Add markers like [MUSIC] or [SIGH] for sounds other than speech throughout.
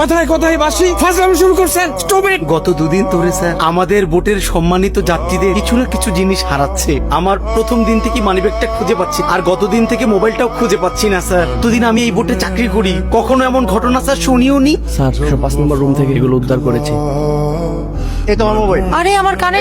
কথায় কথায় বাসি ফাজলামি শুরু করছেন। স্টপ ইট গত দুদিন ধরে স্যার আমাদের বোটের সম্মানিত যাত্রীদের কিছু না কিছু জিনিস হারাচ্ছে। আমার প্রথম দিন থেকে মানিব্যাগটা খুঁজে পাচ্ছি আর গত দিন থেকে মোবাইলটাও খুঁজে পাচ্ছি না স্যার। দুদিন আমি এই বোটে চাকরি করি কখনো এমন ঘটনা স্যার শুনিও নি? স্যার একশো পাঁচ নম্বর রুম থেকে এগুলো উদ্ধার করেছে। এই তোমার মোবাইল। আরে আমার কানে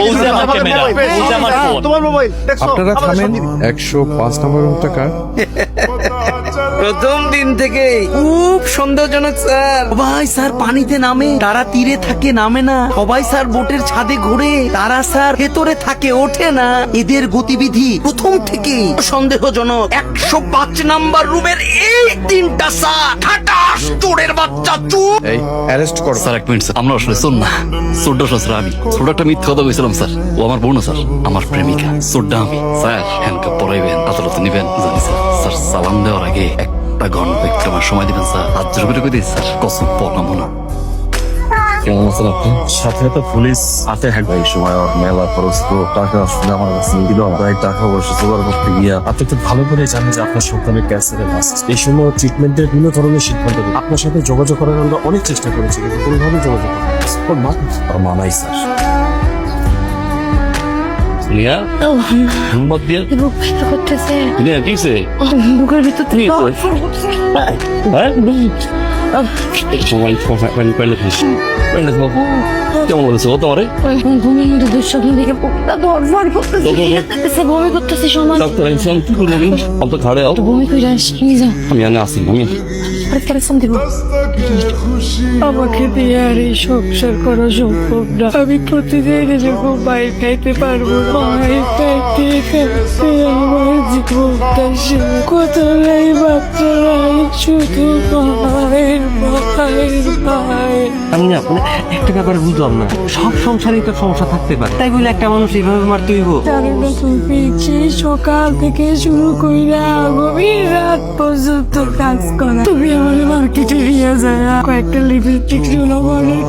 তোমার মোবাইল আপনারা থামেন একশো পাঁচ নম্বর রুমটা কার? [LAUGHS] প্রথম দিন থেকে খুব সন্দেহজনক স্যার। সবাই স্যার পানিতে নামে। তারা তীরে থাকে নামে না। সবাই স্যার বোটের ছাদে ঘোরে। তারা স্যার ভেতরে থাকে ওঠে না। এদের গতিবিধি প্রথম থেকে সন্দেহজনক। একশো পাঁচ নাম্বার রুমের এই তিনটা স্যার ঠাটাস চোরের বাচ্চা চুপ এই অ্যারেস্ট করো। স্যার এক মিনিট স্যার। আমরা আসলে শোন না। স্যার আমি। একটা মিথ্যা কথা বলছিলাম স্যার। ও আমার বোন স্যার। আমার প্রেমিকা। সোডা আমি। স্যার হ্যান্ডকাপ পরাইবেন আদালতে নিবেন জানি স্যার। স্যার সালাম দেওয়ার আগে একটা ঘণ্টা একটু আমার সময় দিবেন স্যার। হাত জোর করে কই দিই স্যার? কসম পড়লাম না। কেমন আছেন আপনি? সাথে তো পুলিশ হাতে হাঁটবে এই সময় মেলা খরচ তো টাকা আসলে আমার কাছে। দিল তাই টাকা পয়সা জোগাড় করতে গিয়া আপনি তো ভালো করে জানেন যে আপনার সন্তানের ক্যান্সারের মাস এই সময় ট্রিটমেন্টের বিভিন্ন ধরনের সিদ্ধান্ত আপনার সাথে যোগাযোগ করার আমরা অনেক চেষ্টা করেছি কিন্তু কোনোভাবে যোগাযোগ ওর মা মানাই স্যার। নিয়া? হিম্মত দিয়ে? বুক ব্যথা করতেছে। নিয়া কিছে বুকের ভিতর থেকে কি? রক্ত পড়ছে। হ্যাঁ? সময় পানি পাইলে পাইলে কেমন বলেছে ও তোমারে? ঘুমের মধ্যে দুঃস্বপ্ন দেখে বুকটা ধরফর করতেছে বমি করতেছে সময় ডাক্তার আইসন কি করব? আমি অত ঘাড়ে আও বমি করে আসি নিয়ে আমি আসি আমি। পরিষ্কার দিব আমাকে দিয়ে আর এই সংসার করা সম্ভব না আমি প্রতিদিন এরকম মায়ের খাইতে পারব না মায়ের খাইতে খাইতে আমার জীবনটা শেষ কোথায় বাচ্চারাই শুধু মায়ের মায়ের মায়ের আমি না একটা ব্যাপার বুঝলাম না। সব সংসারেই তো সমস্যা থাকতে পারে। তাই বলে একটা মানুষ এইভাবে মারতে হইব। জানি না তুমি সকাল থেকে শুরু কইরা গভীর রাত পর্যন্ত কাজ করা। তুমি আমার মার্কেটে নিয়ে যায় কয়েকটা লিপস্টিক চুলো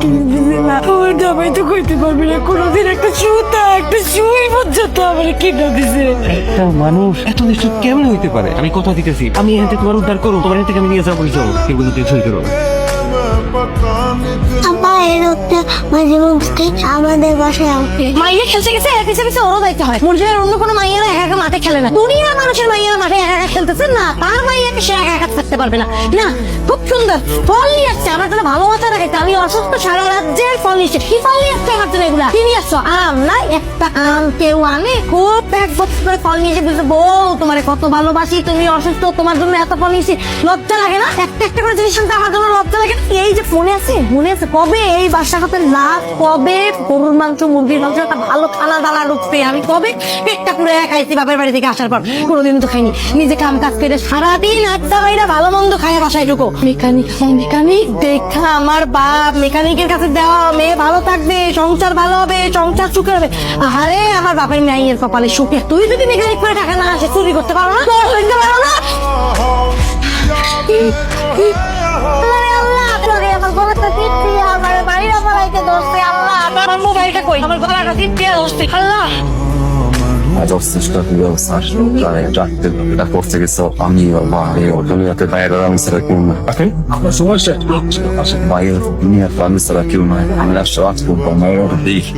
কিনে দিয়েছিলা আমার জামাই তো কইতে পারবি না কোনোদিন একটা সুতা একটা সুই পর্যন্ত আমার কিনে দিছে। একটা মানুষ। এত নিশ্চিত কেমন হইতে পারে? আমি কথা দিতেছি। আমি এখান থেকে তোমার উদ্ধার করব তোমার এখান থেকে আমি নিয়ে যাব চলো কিন্তু তুই সই মাঝে আমাদের বাসায় মাইয়া খেলতে গেছে ওরও হয়। অন্য কোনো মাইয়ারা একা মাঠে খেলে না। দুনিয়ার মানুষের মাইয়ারা মাঠে একা খেলতেছে না, তার মাইয়াকে সে একা একা থাকতে পারবে না। না, খুব সুন্দর। ফল নিয়ে আসছে, আমার ভালো মাথা আমি অসুস্থ সারা রাজ্যের ফল নিচ্ছে কি ফল নিয়ে আসছে আমার জন্য এগুলা? কি নিয়ে আসছো? একটা আম কেউ আনে, খুব এক বছর ফল নিয়ে এসে তোমার কত ভালোবাসি, তুমি অসুস্থ, তোমার জন্য এত ফল নিয়েছি লজ্জা লাগে না? একটা একটা করে জিনিস আমার জন্য লজ্জা লাগে না? এই যে মনে আছে মনে আছে, কবে এই বাসা হতে লাভ কবে গরুর মাংস মুরগির মাংস একটা ভালো খানা দানা ঢুকছে আমি কবে পেটটা পুরো খাইছি বাপের বাড়ি থেকে আসার পর কোনোদিন তো খাইনি নিজে কাম কাজ করে সারাদিন আড্ডা বাইরা ভালো মন্দ খায় বাসায় ঢুকো মেকানিক মেকানিক দেখা আমার বাপ মেকানিকের কাছে দেওয়া মেয়ে ভালো থাকবে সংসার ভালো হবে সংসার সুখে হবে আরে আমার বাপের মেয়ের কপালে সুখে তুই যদি মেকানিক করে টাকা না আসে চুরি করতে পারো না তোর পারো না কই? আমার গলাটা টিপতে ধরছে, আল্লাহ। আজ কি অবস্থা তাই ডাক্তার এটা করতে গেছে। আমি মা এই দুনিয়াতে বাইরে আমি ছাড়া কেউ না আপনার সমস্যা বাইরে দুনিয়াতে আমি ছাড়া কেউ নয় আমি রাষ্ট্র আজ করব মায়ের দেখি।